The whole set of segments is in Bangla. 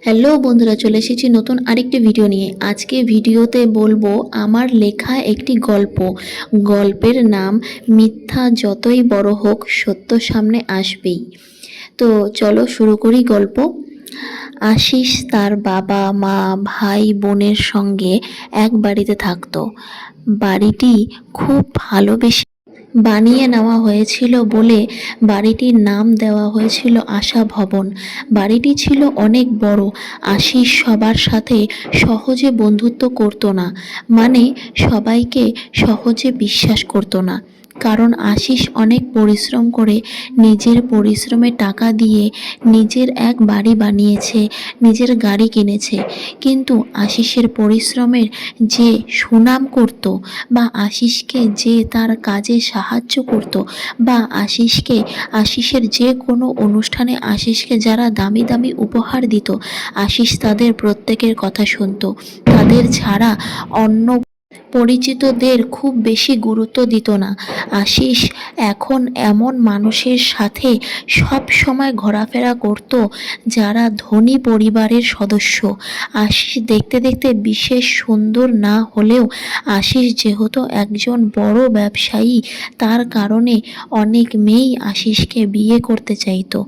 হ্যালো বন্ধুরা, চলে এসেছি নতুন আরেকটি ভিডিও নিয়ে। আজকে ভিডিওতে বলব, আমার লেখা একটি গল্প। গল্পের নাম, মিথ্যা যতই বড় হোক, সত্য সামনে আসবেই। তো চলো শুরু করি গল্প। আশিস তার বাবা, মা, ভাই, বোনের সঙ্গে এক বাড়িতে থাকতো। বাড়িটি খুব ভালোবেসে বানিয়ে নেওয়া হয়েছিল বলে বাড়িটির নাম দেওয়া হয়েছিল আশা ভবন। বাড়িটি ছিল অনেক বড়, আশিস সবার সাথে সহজে বন্ধুত্ব করতো না মানে সবাইকে সহজে বিশ্বাস করতো না। কারণ আশিস অনেক পরিশ্রম করে নিজের পরিশ্রমে টাকা দিয়ে নিজের এক বাড়ি বানিয়েছে, নিজের গাড়ি কিনেছে। কিন্তু আশিসের পরিশ্রমের যে সুনাম করত বা আশিসকে যে তার কাজে সাহায্য করত বা আশিসকে, আশিসের যে কোনো অনুষ্ঠানে আশিসকে যারা দামি দামি উপহার দিত, আশিস তাদের প্রত্যেকের কথা শুনত। তাদের ছাড়া অন্য পরিচিতদের খুব বেশি গুরুত্ব দিত না। আশিস এখন এমন মানুষের সাথে সব সময় ঘোরাফেরা করত যারা ধনী পরিবারের সদস্য। আশিস দেখতে দেখতে বিশেষ সুন্দর না হলেও আশিস যেহেতু একজন বড় ব্যবসায়ী, তার কারণে অনেক মেয়েই আশিসকে বিয়ে করতে চাইতো,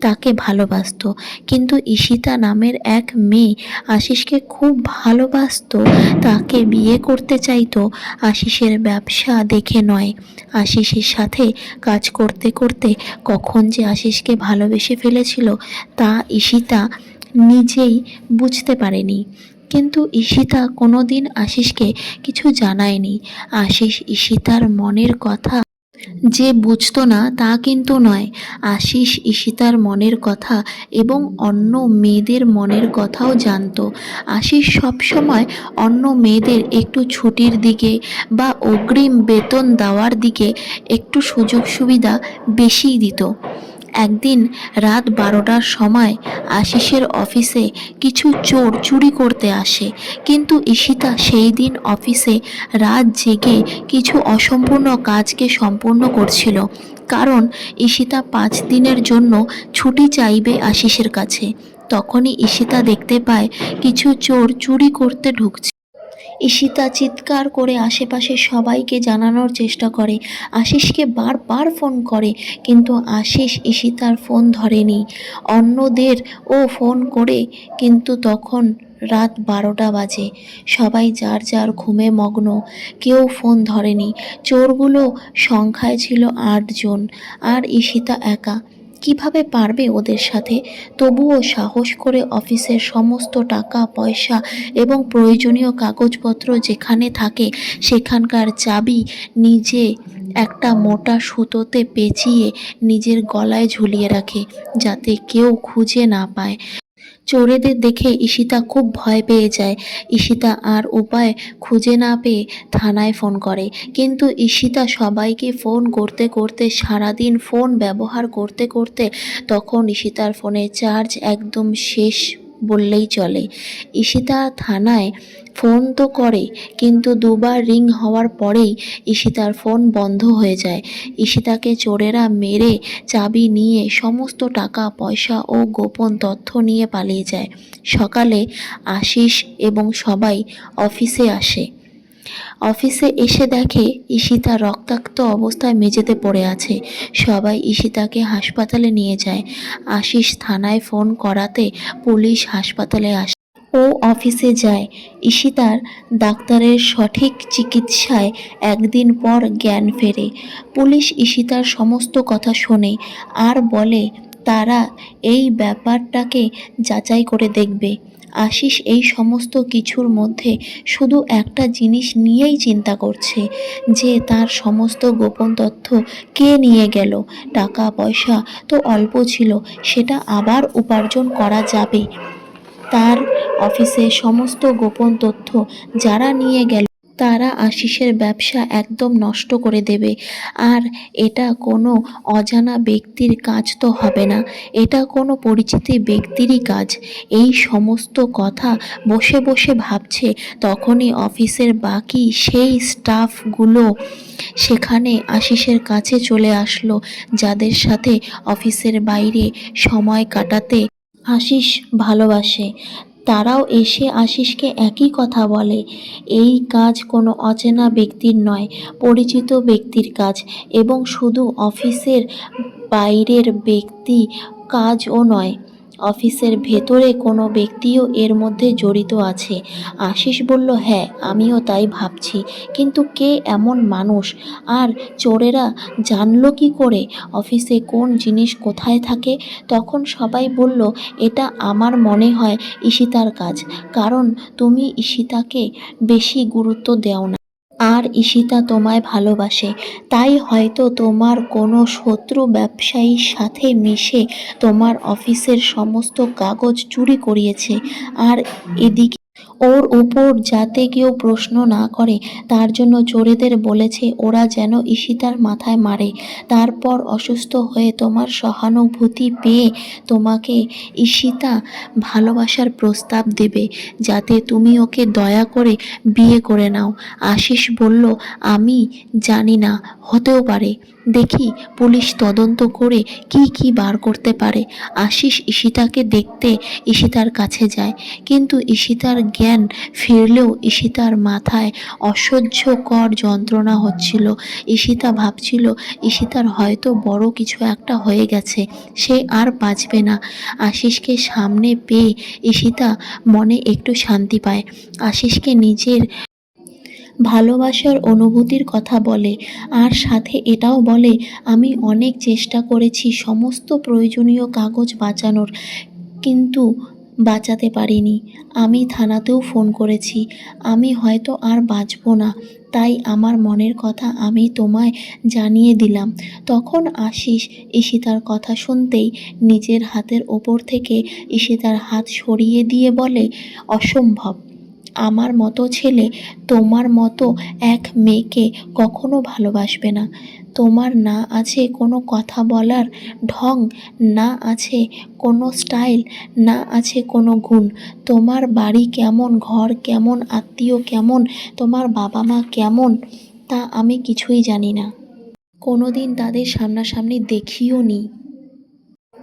তাকে ভালোবাসত। কিন্তু ঈশিতা নামের এক মেয়ে আশিসকে খুব ভালোবাসতো, তাকে বিয়ে করতে চাইতো আশিসের ব্যবসা দেখে নয়। আশিসের সাথে কাজ করতে করতে কখন যে আশিসকে ভালোবেসে ফেলেছিল তা ঈশিতা নিজেই বুঝতে পারেনি। কিন্তু ঈশিতা কোনোদিন আশিসকে কিছু জানায়নি। আশিস ঈশিতার মনের কথা যে বুঝত না তা কিন্তু নয়। আশিস ঈশিতার মনের কথা এবং অন্য মেয়েদের মনের কথাও জানত। আশিস সবসময় অন্য মেয়েদের একটু ছুটির দিকে বা অগ্রিম বেতন দেওয়ার দিকে একটু সুযোগ সুবিধা বেশিই দিত। একদিন রাত বারোটার সময় আশিসের অফিসে কিছু চোর চুরি করতে আসে। কিন্তু ঈশিতা সেই দিন অফিসে রাত জেগে কিছু অসম্পূর্ণ কাজকে সম্পূর্ণ করছিল। কারণ ঈশিতা পাঁচ দিনের জন্য ছুটি চাইবে আশিসের কাছে। তখনই ঈশিতা দেখতে পায় কিছু চোর চুরি করতে ঢুকছে। ঈশিতা চিৎকার করে আশেপাশে সবাইকে জানানোর চেষ্টা করে। আশিসকে বারবার ফোন করে, কিন্তু আশিস ঈশিতার ফোন ধরেনি। অন্যদের ও ফোন করে, কিন্তু তখন রাত বারোটা বাজে। সবাই যার যার ঘুমে মগ্ন, কেউ ফোন ধরেনি। চোরগুলো সংখ্যায় ছিল আটজন, আর ঈশিতা একা। কীভাবে পারবে ওদের সাথে? তবুও সাহস করে অফিসের সমস্ত টাকা, পয়সা এবং প্রয়োজনীয় কাগজপত্র যেখানে থাকে, সেখানকার চাবি নিজে একটা মোটা সুতোতে পেঁচিয়ে নিজের গলায় ঝুলিয়ে রাখে, যাতে কেউ খুঁজে না পায়। চোরেদের দেখে ঈশিতা খুব ভয় পেয়ে যায়। ঈশিতা আর উপায় খুঁজে না পেয়ে থানায় ফোন করে। কিন্তু ঈশিতা সবাইকে ফোন করতে করতে সারাদিন ফোন ব্যবহার করতে করতে তখন ঈশিতার ফোনে চার্জ একদম শেষ বললেই চলে। ইশিতা থানায় ফোন তো করে, কিন্তু দুবার রিং হওয়ার পরেই ইশিতার ফোন বন্ধ হয়ে যায়। ইশিতাকে চোরেরা মেরে চাবি নিয়ে সমস্ত টাকা, পয়সা ও গোপন তথ্য নিয়ে পালিয়ে যায়। সকালে আশিস এবং সবাই অফিসে আসে। অফিসে এসে দেখে ঈশিতা রক্তাক্ত অবস্থায় মেঝেতে পড়ে আছে। সবাই ঈশিতাকে হাসপাতালে নিয়ে যায়। আশিস থানায় ফোন করাতে পুলিশ হাসপাতালে আসে। ও অফিসে যায়। ঈশিতার ডাক্তারের সঠিক চিকিৎসায় একদিন পর জ্ঞান ফেরে। পুলিশ ঈশিতার সমস্ত কথা শোনে আর বলে, তারা এই ব্যাপারটাকে যাচাই করে দেখবে। আশিস এই সমস্ত কিছুর মধ্যে শুধু একটা জিনিস নিয়েই চিন্তা করছে, যে তার সমস্ত গোপন তথ্য কে নিয়ে গেল, টাকা, পয়সা তো অল্প ছিল, সেটা আবার উপার্জন করা যাবে। তার অফিসে সমস্ত গোপন তথ্য যারা নিয়ে গেল তারা আশিসের ব্যবসা একদম নষ্ট করে দেবে। আর এটা কোনো অজানা ব্যক্তির কাজ তো হবে না। এটা কোনো পরিচিত ব্যক্তিরই কাজ। এই সমস্ত কথা বসে বসে ভাবছে তখনই অফিসের বাকি সেই স্টাফগুলো সেখানে আশিসের কাছে চলে আসলো, যাদের সাথে অফিসের বাইরে সময় কাটাতে আশিস ভালোবাসে। তারাও এসে আশিসকে একই কথা বলে, এই কাজ কোনো অচেনা ব্যক্তির নয়, পরিচিত ব্যক্তির কাজ, এবং শুধু অফিসের বাইরের ব্যক্তি কাজও নয়। অফিসের ভেতরে কোনো ব্যক্তিও এর মধ্যে জড়িত আছে। আশিস বলল হ্যাঁ আমিও তাই ভাবছি। কিন্তু কে এমন মানুষ? আর চোরেরা জানলো কি করে? অফিসে কোন জিনিস কোথায় থাকে? তখন সবাই বলল, এটা আমার মনে হয় ঈশিতার কাজ। কারণ তুমি ঈশিতাকে বেশি গুরুত্ব দেও না। আর ঈশিতা তোমায় ভালোবাসে। তাই হয়তো তোমার কোনো শত্রু ব্যবসায়ীর সাথে মিশে তোমার অফিসের সমস্ত কাগজ চুরি করিয়েছে। আর এদিকে ওর উপর যাতে কেউ প্রশ্ন না করে, তার জন্য চোরেদের বলেছে, ওরা যেন ঈশিতার মাথায় মারে। তারপর অসুস্থ হয়ে তোমার সহানুভূতি পেয়ে তোমাকে ঈশিতা ভালোবাসার প্রস্তাব দেবে, যাতে তুমি ওকে দয়া করে বিয়ে করে নাও। আশিস বলল, আমি জানি না, হতেও পারে। দেখি পুলিশ তদন্ত করে কি কি বার করতে পারে। আশিস ঈশিতাকে দেখতে ঈশিতার কাছে যায়, কিন্তু ঈশিতার জ্ঞান ফিরলেও ঈশিতার মাথায় অসহ্যকর যন্ত্রণা হচ্ছিল। ঈশিতা ভাবছিল, ঈশিতার হয়তো বড় কিছু একটা হয়ে গেছে, সে আর বাঁচবে না। আশিসকে সামনে পেয়ে ঈশিতা মনে একটু শান্তি পায়। আশিসকে নিজের ভালোবাসার অনুভূতির কথা বলে। আর সাথে এটাও বলে, আমি অনেক চেষ্টা করেছি সমস্ত প্রয়োজনীয় কাগজ বাঁচানোর, কিন্তু বাঁচাতে পারিনি। আমি থানাতেও ফোন করেছি। আমি হয়তো আর বাঁচব না। তাই আমার মনের কথা আমি তোমায় জানিয়ে দিলাম। তখন আশিস ঈশিতার কথা শুনতেই নিজের হাতের ওপর থেকে ঈশিতার হাত সরিয়ে দিয়ে বলে, অসম্ভব। আমার মতো ছেলে তোমার মতো এক মেয়েকে কখনো ভালোবাসবে না। তোমার না আছে কোনো কথা বলার ঢং, না আছে কোনো স্টাইল, না আছে কোনো গুণ। তোমার বাড়ি কেমন, ঘর কেমন, আত্মীয় কেমন, তোমার বাবা মা কেমন, তা আমি কিছুই জানি না। কোনো দিন তাদের সামনাসামনি দেখিও নি।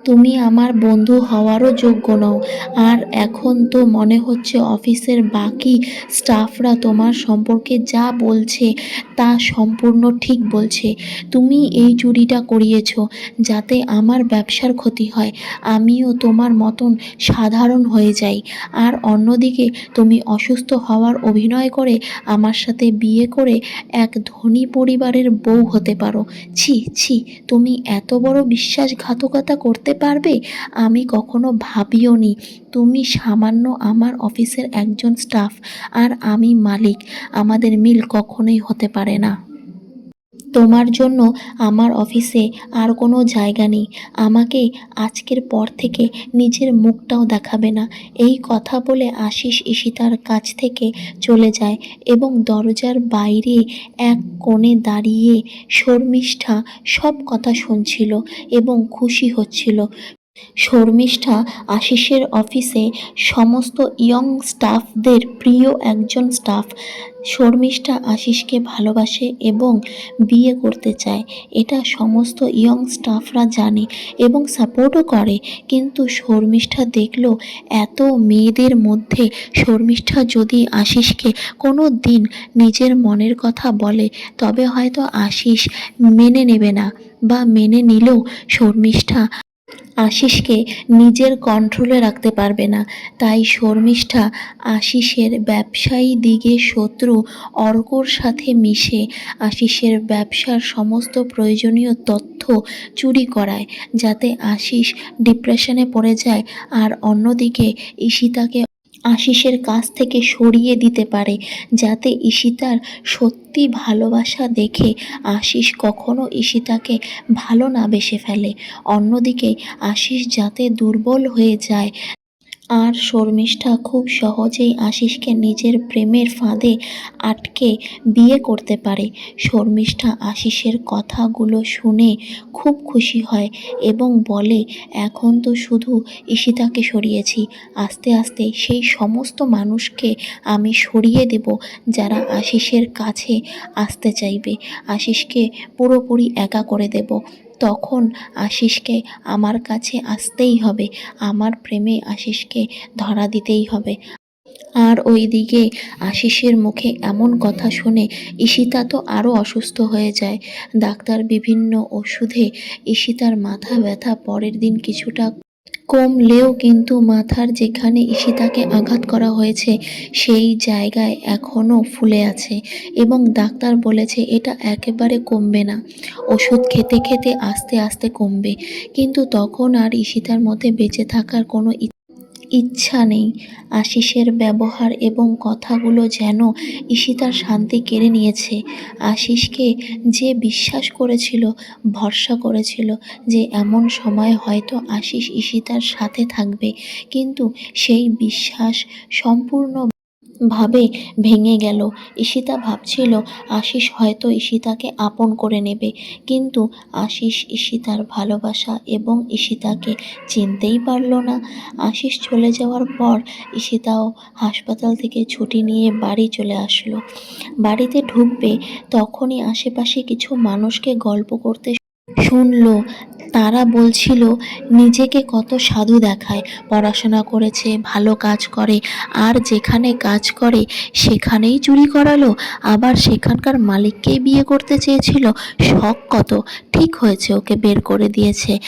তুমি আমার বন্ধু হওয়ারও যোগ্য নও। আর এখন তো মনে হচ্ছে অফিসের বাকি স্টাফরা তোমার সম্পর্কে যা বলছে তা সম্পূর্ণ ঠিক বলছে। তুমি এই চুরিটা করিয়েছ যাতে আমার ব্যবসার ক্ষতি হয়। আমিও তোমার মতন সাধারণ হয়ে যাই। আর অন্যদিকে তুমি অসুস্থ হওয়ার অভিনয় করে আমার সাথে বিয়ে করে এক ধনী পরিবারের বউ হতে পারো। ছি ছি, তুমি এত বড় বিশ্বাসঘাতকতা করতে পারবে? আমি কখনো ভাবিও নি। তুমি সামান্য আমার অফিসের একজন স্টাফ, আর আমি মালিক। আমাদের মিল কখনোই হতে পারে না। তোমার জন্য আমার অফিসে আর কোনো জায়গা নেই। আমাকে আজকের পর থেকে নিজের মুখটাও দেখাবে না। এই কথা বলে আশিস ঈশিতার কাছ থেকে চলে যায় এবং দরজার বাইরে এক কোণে দাঁড়িয়ে শর্মিষ্ঠা সব কথা শুনছিল এবং খুশি হচ্ছিল। শর্মিষ্ঠা আশিসের অফিসে সমস্ত ইয়ং স্টাফদের প্রিয় একজন স্টাফ। শর্মিষ্ঠা আশিসকে ভালোবাসে এবং বিয়ে করতে চায়। এটা সমস্ত ইয়ং স্টাফরা জানে এবং সাপোর্টও করে। কিন্তু শর্মিষ্ঠা দেখল, এত মেয়েদের মধ্যে শর্মিষ্ঠা যদি আশিসকে কোনো দিন নিজের মনের কথা বলে, তবে হয়তো আশিস মেনে নেবে না বা মেনে নিলেও শর্মিষ্ঠা আশিসকে নিজের কন্ট্রোলে রাখতে পারবে না। তাই শর্মিষ্ঠা আশিসের ব্যবসায়ী দিকে শত্রু অর্কর সাথে মিশে আশিসের ব্যবসার সমস্ত প্রয়োজনীয় তথ্য চুরি করায়, যাতে আশিস ডিপ্রেশনে পড়ে যায়। আর অন্যদিকে ঈশিতাকে আশিসের কাছ থেকে সরিয়ে দিতে পারে, যাতে ঈশিতার সত্যি ভালোবাসা দেখে আশিস কখনো ঈশিতাকে ভালো না বেসে ফেলে। অন্যদিকে আশিস যাতে দুর্বল হয়ে যায় আর শর্মিষ্ঠা খুব সহজেই আশিসকে নিজের প্রেমের ফাঁদে আটকে বিয়ে করতে পারে। শর্মিষ্ঠা আশিসের কথাগুলো শুনে খুব খুশি হয় এবং বলে, এখন তো শুধু ঈশিতাকে সরিয়েছি। আস্তে আস্তে সেই সমস্ত মানুষকে আমি সরিয়ে দেব যারা আশিসের কাছে আসতে চাইবে। আশিসকে পুরোপুরি একা করে দেব। তখন আশিসকে আমার কাছে আসতেই হবে। আমার প্রেমে আশিসকে ধরা দিতেই হবে। আর ওইদিকে আশিসের মুখে এমন কথা শুনে ঈশিতা তো আরও অসুস্থ হয়ে যায়। ডাক্তার বিভিন্ন ওষুধে ঈশিতার মাথা ব্যথা পরের দিন কিছুটা কমলেও কিন্তু মাথার যেখানে ইশিতাকে আঘাত করা হয়েছে, সেই জায়গায় এখনও ফুলে আছে এবং ডাক্তার বলেছে এটা একেবারে কমবে না। ওষুধ খেতে খেতে আস্তে আস্তে কমবে। কিন্তু তখন আর ঈশিতার মধ্যে বেঁচে থাকার কোনো ইচ্ছা নেই। আশিসের ব্যবহার এবং কথাগুলো যেন ঈশিতার শান্তি কেড়ে নিয়েছে। আশিসকে যে বিশ্বাস করেছিল, ভরসা করেছিল যে এমন সময় হয়তো আশিস ঈশিতার সাথে থাকবে। কিন্তু সেই বিশ্বাস সম্পূর্ণ ভাবে ভেঙে গেল। ঈশিতা ভাবছিল, আশিস হয়তো ঈশিতাকে আপন করে নেবে। কিন্তু আশিস ঈশিতার ভালোবাসা এবং ঈশিতাকে চিনতেই পারল না। আশিস চলে যাওয়ার পর ঈশিতাও হাসপাতাল থেকে ছুটি নিয়ে বাড়ি চলে আসলো। বাড়িতে ঢুকবে, তখনই আশেপাশে কিছু মানুষকে গল্প করতে শুনলো, তারা বলছিল, নিজেকে কত সাধু দেখায়, পড়াশোনা করেছে, ভালো কাজ করে, আর যেখানে কাজ করে, সেখানেই চুরি করালো, আবার সেখানকার মালিককেই বিয়ে করতে চেয়েছিল, শখ কত, ঠিক হয়েছে, ওকে বের করে দিয়েছে।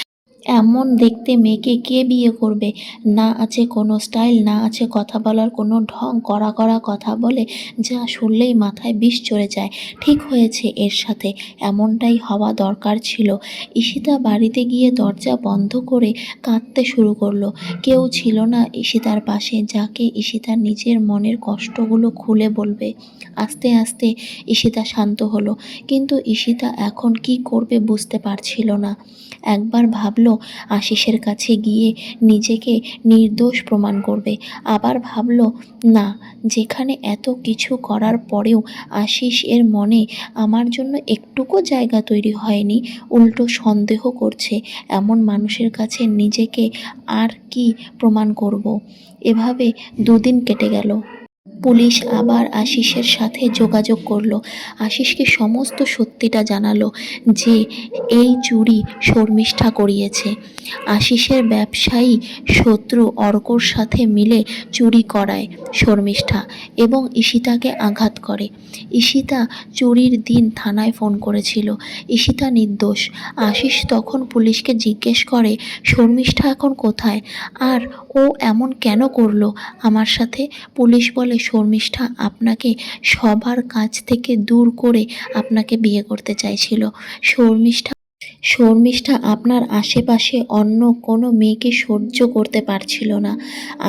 এমন দেখতে মেয়েকে কে বিয়ে করবে? না আছে কোনো স্টাইল, না আছে কথা বলার কোনো ঢং, কড়া কড়া কথা বলে যা শুনলেই মাথায় বিষ চড়ে যায়। ঠিক হয়েছে এর সাথে, এমনটাই হওয়া দরকার ছিল। ঈশিতা বাড়িতে গিয়ে দরজা বন্ধ করে কাঁদতে শুরু করল। কেউ ছিল না ঈশিতার পাশে, যাকে ঈশিতা নিজের মনের কষ্টগুলো খুলে বলবে। আস্তে আস্তে ঈশিতা শান্ত হলো, কিন্তু ঈশিতা এখন কি করবে বুঝতে পারছিল না। একবার ভাবলো আশিসের কাছে গিয়ে নিজেকে নির্দোষ প্রমাণ করবে। আবার ভাবলো, না, যেখানে এত কিছু করার পরেও আশিস এর মনে আমার জন্য একটুকু জায়গা তৈরি হয়নি, উল্টো সন্দেহ করছে, এমন মানুষের কাছে নিজেকে আর কি প্রমাণ করব? এভাবে দুদিন কেটে গেল। পুলিশ আবার আশিসের সাথে যোগাযোগ করল। আশিসকে সমস্ত সত্যিটা জানালো যে এই চুরি শর্মিষ্ঠা করিয়েছে। আশিসের ব্যবসায়ী শত্রু অর্কর সাথে মিলে চুরি করায় শর্মিষ্ঠা এবং ঈশিতাকে আঘাত করে। ঈশিতা চুরির দিন থানায় ফোন করেছিল। ঈশিতা নির্দোষ। আশিস তখন পুলিশকে জিজ্ঞেস করে, শর্মিষ্ঠা এখন কোথায়? আর ও এমন কেন করল? আমার সাথে পুলিশ বলে শর্মিষ্ঠা আপনাকে সবার কাছ থেকে দূর করে আপনাকে বিয়ে করতে চাইছিল। শর্মিষ্ঠা শর্মিষ্ঠা আপনার আশেপাশে অন্য কোনো মেয়েকে সহ্য করতে পারছিল না।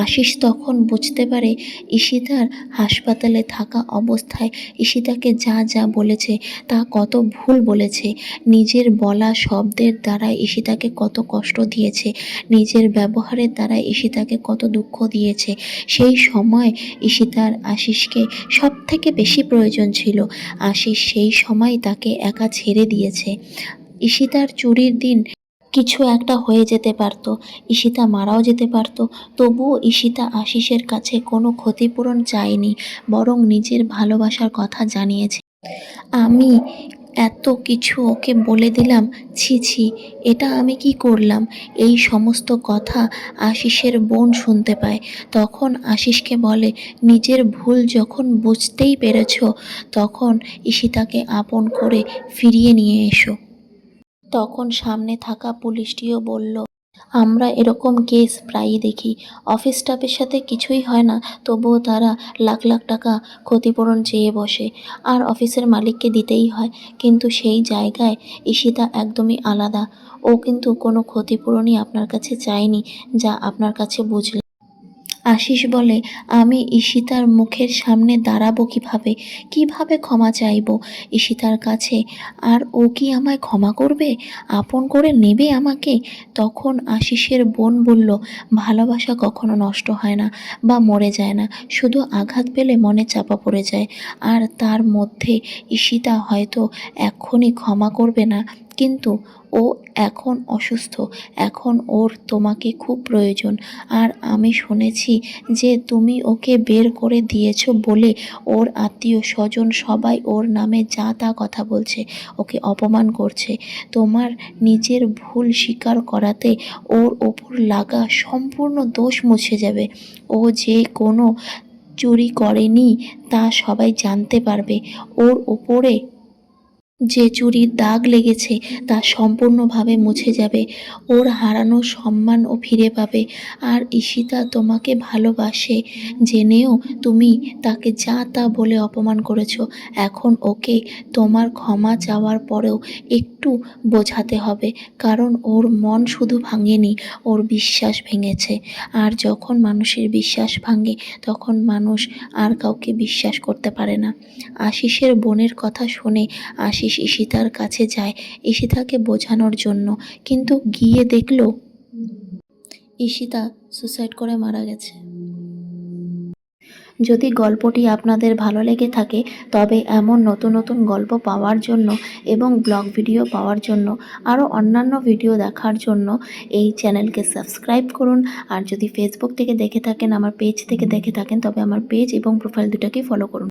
আশিস তখন বুঝতে পারে ঈশিতার হাসপাতালে থাকা অবস্থায় ঈশিতাকে যা যা বলেছে তা কত ভুল বলেছে। নিজের বলা শব্দের দ্বারা ঈশিতাকে কত কষ্ট দিয়েছে। নিজের ব্যবহারের দ্বারা ঈশিতাকে কত দুঃখ দিয়েছে। সেই সময় ঈশিতার আশিসকে সব থেকে বেশি প্রয়োজন ছিল। আশিস সেই সময় তাকে একা ছেড়ে দিয়েছে। ঈশিতার চুরির দিন কিছু একটা হয়ে যেতে পারতো। ঈশিতা মারাও যেতে পারতো। তবুও ঈশিতা আশিসের কাছে কোনো ক্ষতিপূরণ চায়নি, বরং নিজের ভালোবাসার কথা জানিয়েছে। আমি এত কিছু ওকে বলে দিলাম, ছি ছি, এটা আমি কি করলাম? এই সমস্ত কথা আশিসের বোন শুনতে পায়। তখন আশিসকে বলে, নিজের ভুল যখন বুঝতেই পেরেছ, তখন ঈশিতাকে আপন করে ফিরিয়ে নিয়ে এসো। তখন সামনে থাকা পুলিশটিও বলল, আমরা এরকম কেস প্রায়ই দেখি। অফিস স্টাফের সাথে কিছুই হয় না, তবুও তারা লাখ লাখ টাকা ক্ষতিপূরণ চেয়ে বসে। আর অফিসের মালিককে দিতেই হয়, কিন্তু সেই জায়গায় ঈশিতা একদমই আলাদা। ও কিন্তু কোনো ক্ষতিপূরণই আপনার কাছে চায়নি, যা আপনার কাছে বুঝলে আশিস বলে, আমি ঈশিতার মুখের সামনে দাঁড়াবো কীভাবে? কীভাবে ক্ষমা চাইব? ঈশিতার কাছে আর ও কি আমায় ক্ষমা করবে? আপন করে নেবে আমাকে? তখন আশিসের বোন বলল, ভালোবাসা কখনো নষ্ট হয় না বা মরে যায় না, শুধু আঘাত পেলে মনে চাপা পড়ে যায়। আর তার মধ্যে ঈশিতা হয়তো এক্ষুনি ক্ষমা করবে না, কিন্তু ও এখন অসুস্থ, এখন ওর তোমাকে খুব প্রয়োজন। আর আমি শুনেছি যে তুমি ওকে বের করে দিয়েছ বলে ওর আত্মীয় স্বজন সবাই ওর নামে যা তা কথা বলছে, ওকে অপমান করছে। তোমার নিজের ভুল স্বীকার করাতে ওর ওপর লাগা সম্পূর্ণ দোষ মুছে যাবে। ও যে কোনো চুরি করেনি তা সবাই জানতে পারবে। ওর ওপরে যে চুরির দাগ লেগেছে তা সম্পূর্ণভাবে মুছে যাবে। ওর হারানো সম্মান ও ফিরে পাবে। আর ঈশিতা তোমাকে ভালোবাসে। জেনেও তুমি তাকে যা তা বলে অপমান করেছ। এখন ওকে তোমার ক্ষমা চাওয়ার পরেও একটু বোঝাতে হবে। কারণ ওর মন শুধু ভাঙেনি, ওর বিশ্বাস ভেঙেছে। আর যখন মানুষের বিশ্বাস ভাঙে, তখন মানুষ আর কাউকে বিশ্বাস করতে পারে না। আশিসের বোনের কথা শুনে আশিস ঈশিতার কাছে যায় ঈশিতাকে বোঝানোর জন্য। কিন্তু গিয়ে দেখল ঈশিতা সুসাইড করে মারা গেছে। যদি গল্পটি আপনাদের ভালো লেগে থাকে, তবে এমন নতুন নতুন গল্প পাওয়ার জন্য এবং ব্লগ ভিডিও পাওয়ার জন্য, আরও অন্যান্য ভিডিও দেখার জন্য এই চ্যানেলকে সাবস্ক্রাইব করুন। আর যদি ফেসবুক থেকে দেখে থাকেন, আমার পেজ থেকে দেখে থাকেন, তবে আমার পেজ এবং প্রোফাইল দুটাকেই ফলো করুন।